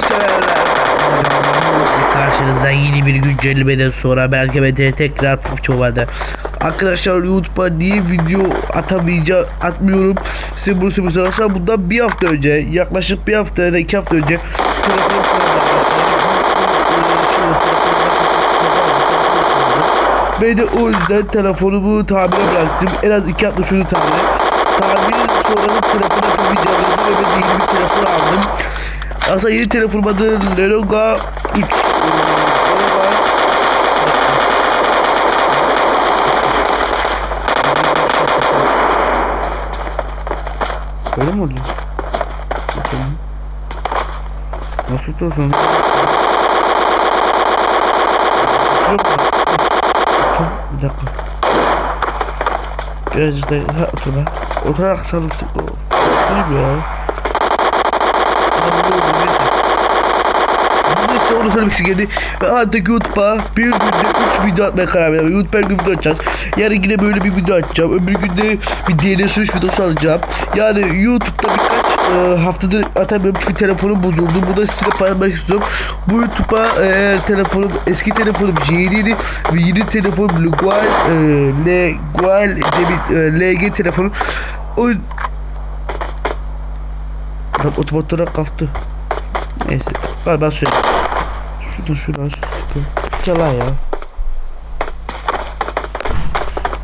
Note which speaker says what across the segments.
Speaker 1: Severler. Karşınızda yeni bir güncellemeden sonra belki ben tekrar çoğaldı. Arkadaşlar YouTube'a niye video atamayacağım, atmıyorum. Size bunu söyleyeyim. Bundan bir hafta önce, yaklaşık bir hafta ya da iki hafta önce telefon. Ben de o yüzden telefonumu tamire bıraktım. En az iki hafta şunu tamir. Tamir sonra da telefonu yapamayacağım. Ve ben de yeni bir telefon aldım. Aslında yeni telefonum adı Lenoga 3. Lenoga Öyle mi oluyor? Bakalım. Nasıl tutuyorsun? Çok Otur bir dakika. Biraz işte ha, otur be. Oturarak sarılıp Oturayım ya. Neyse onu söylemek geldi. Ve artık YouTube'a bir günde 3 video atmaya karar verdim. YouTube'a bir gün video atacağız. Yarın yine böyle bir video atacağım. Öbür günde bir DNS 3 videosu alacağım. Yani YouTube'da birkaç e, haftadır atamıyorum çünkü telefonum bozuldu. Bu da size paylaşmak istiyorum. Bu YouTube'a eğer telefonum eski telefonum J7 idi ve yeni telefonum Legual e, Legual e, LG telefonu. O Adam otomatikten kalktı. Neyse. Galiba şöyle. Şuradan şuradan şuradan. Yalan ya.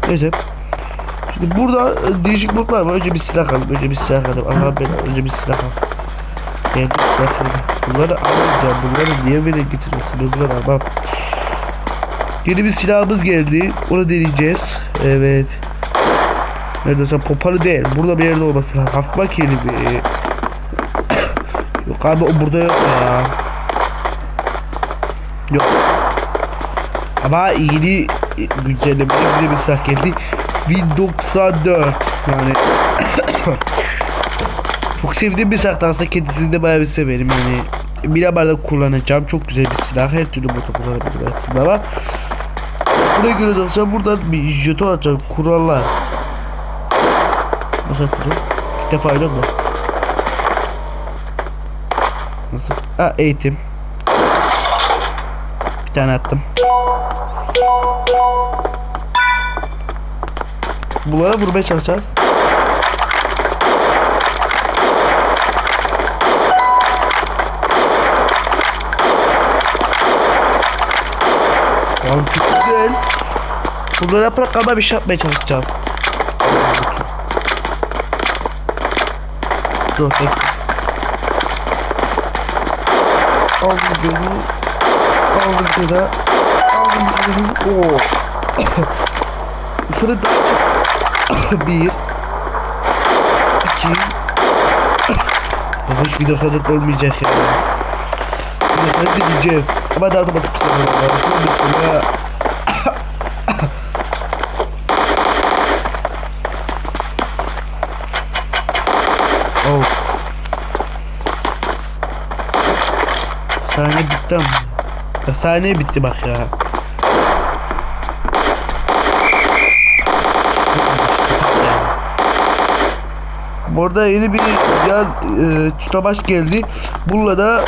Speaker 1: Neyse. Şimdi burada e, değişik modlar var. Önce bir silah alalım. Önce bir silah alalım. Allah ben önce bir silah alalım. Ben de silah alalım. Bunları almayacağım. Bunları niye böyle getirirsin? Bunları almam. Yeni bir silahımız geldi. Onu deneyeceğiz. Evet. Nerede sen pompalı değil. Burada bir yerde olması lazım. Hafif makine bir. Yok abi o burada yok ya. Yok. Ama yeni güncelleme bir silah geldi. Win94 yani çok sevdiğim bir silah aslında kendisini de bayağı bir severim yani Miramar'da kullanacağım çok güzel bir silah her türlü motor kullanabilirim aslında ama Buna göre olsa buradan bir jeton atacağım kurallar Nasıl atılır? İlk defa oynadım da Nasıl? Ha eğitim. Bir tane attım. Bunlara vurmaya çalışacağız. Oğlum çok güzel. Bunları yaparak ama bir şey yapmaya çalışacağım. Dur bekle. Aldım gözü. Aldım gözü. Aldım gözü. Oo. Şurada daha çok. Bir. İki. Hiç video kaydet olmayacak ya. Video kaydet edeceğim. Ama daha otomatik bir sefer var. Mesela. Saniye bitti ama. Ya saniye bitti bak ya. Burada yeni bir yan e, tutabaş geldi. Bununla da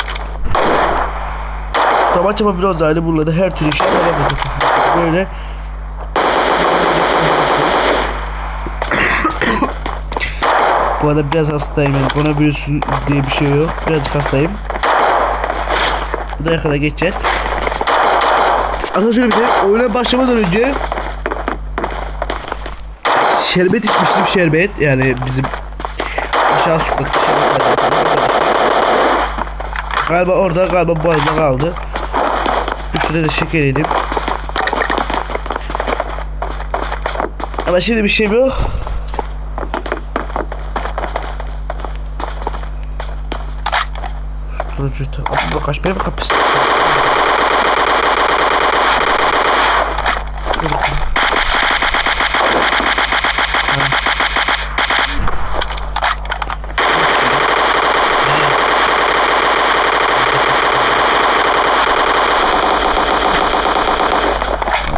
Speaker 1: biraz daha aynı bununla da her türlü işe yaramıyor. Böyle Bu arada biraz hastayım yani koronavirüs diye bir şey yok. Birazcık hastayım. Buraya kadar geçecek. Arkadaşlar şöyle bir şey. Oyuna başlamadan önce şerbet içmiştim şerbet. Yani bizim aşağı sokakta şerbet. Galiba orada galiba boğazda kaldı. Üstüne de şeker yedim. Ama şimdi bir şey yok. Durucu. Abi kaç benim kapısı.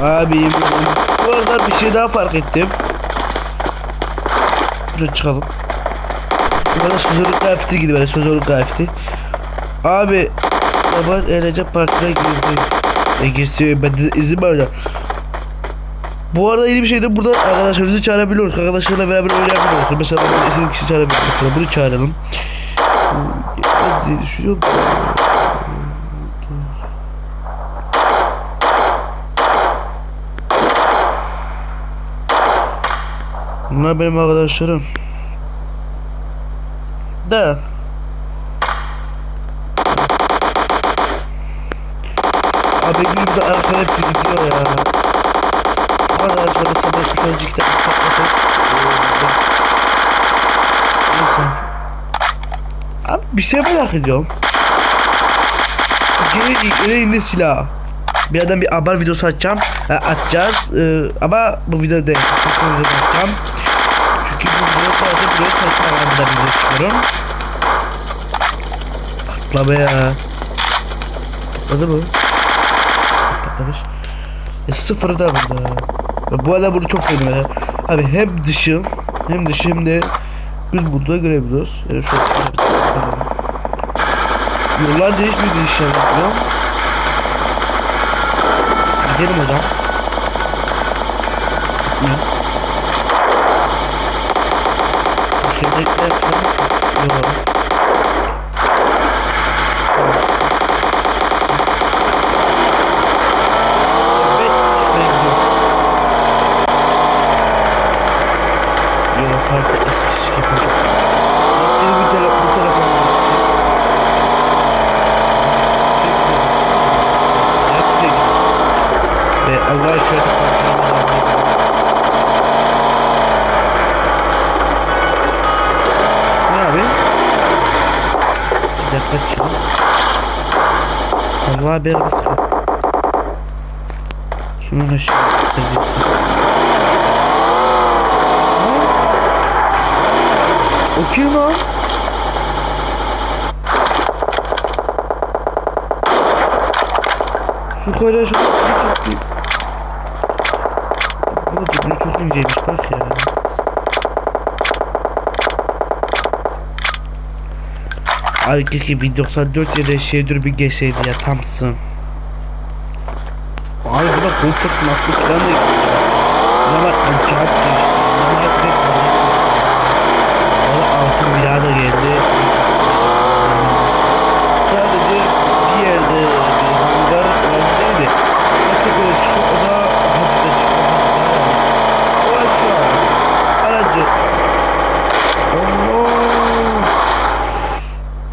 Speaker 1: Abi bu arada bir şey daha fark ettim. Şuraya çıkalım. Bu kadar sözlük kıyafeti gibi böyle sözlük kıyafeti. Abi baba Eğlence Parkı'na girdi. E girsin ben de izin vereceğim. Bu arada yeni bir şey de burada arkadaşlarımızı çağırabiliyoruz. Arkadaşlarla beraber oynayabiliyoruz. Mesela ben istediğim kişi çağırabilirim. Mesela bunu çağıralım. Biraz diye düşünüyorum. Bunlar benim arkadaşlarım. Da. Abi de arkada hepsi gidiyor ya. Arkadaşlar sabah şöyle cidden patlatıp. Neyse. Abi bir şey merak ediyorum. Gene elinde silah. Bir adam bir haber videosu açacağım. Ha, atacağız. Ee, ama bu video değil. Kesin video atacağım. Çünkü bu video sadece buraya takma anda video çıkıyorum. Patla be ya. Patladı mı? Patlamış. E sıfır da burada. Ya Bu arada bunu çok sevdim ya. Abi hem dışı hem dışı hem de biz burada görebiliyoruz. Yani şöyle Yollar değişmedi inşallah. biliyor? Gidelim hocam. Şimdi ne yapalım? Yok. Evet, ve gidiyor. Yok, harita eskisi gibi hocam. Benim bir tele bu telefon Güzel bir şey. Ve Allah'a şöyle kontrol edelim. Ne abi? Bir dakika çıkalım. Allah'a bir araba sıkıyor. Şunu aşağı götüreceksin. O kim lan? Şu kara şu Bu da bunu çok inceymiş bak ya. Abi keşke 194 ya da şey dur bir geçseydi ya tamsın. Abi burada koltuk nasıl falan da Bunlar acayip değişti. Bunlar direkt Valla altın bira da geldi. Sadece bir yerde bir hangar önemliydi. Tekrar çıkıp o da hacda çıkıyor. Hacda yani. O aşağı. Aracı. Allah.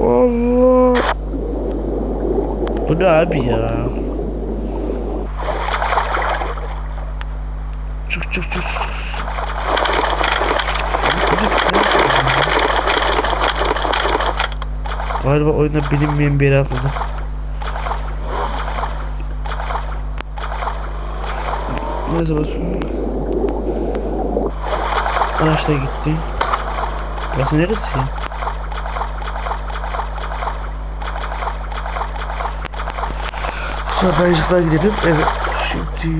Speaker 1: Allah. Ne abi ya? Çık çık çık çık. Galiba oyunda bilinmeyen bir yere atladım. Neyse bak. Araç da gitti. Burası neresi ya? Habercikler gidelim. Evet. Şimdi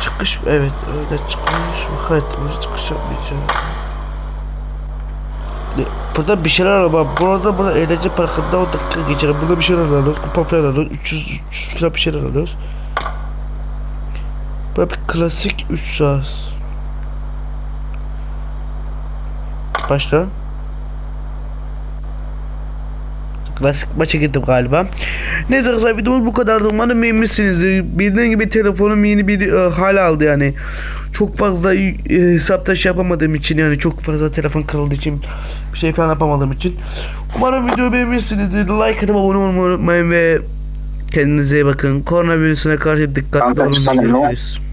Speaker 1: çıkış evet öyle çıkış. Evet burada çıkış yapmayacağım. Burada bir şeyler bak. Burada burada eğlence parkında 10 dakika geçelim. Burada bir şeyler alıyoruz. Kupa falan alıyoruz. 300, 300 falan bir şeyler alıyoruz. Burada bir klasik 3 saat. Başla. Klasik maça gittim galiba. Neyse arkadaşlar videomuz bu kadardı. Umarım beğenmişsinizdir. Bildiğin gibi telefonum yeni bir e, hal aldı yani. Çok fazla e, hesaptaş yapamadığım için yani çok fazla telefon kırıldığı için bir şey falan yapamadığım için. Umarım videoyu beğenmişsinizdir. Like atıp abone olmayı unutmayın ve kendinize iyi bakın. Koronavirüsüne karşı dikkatli olun. Görüşürüz.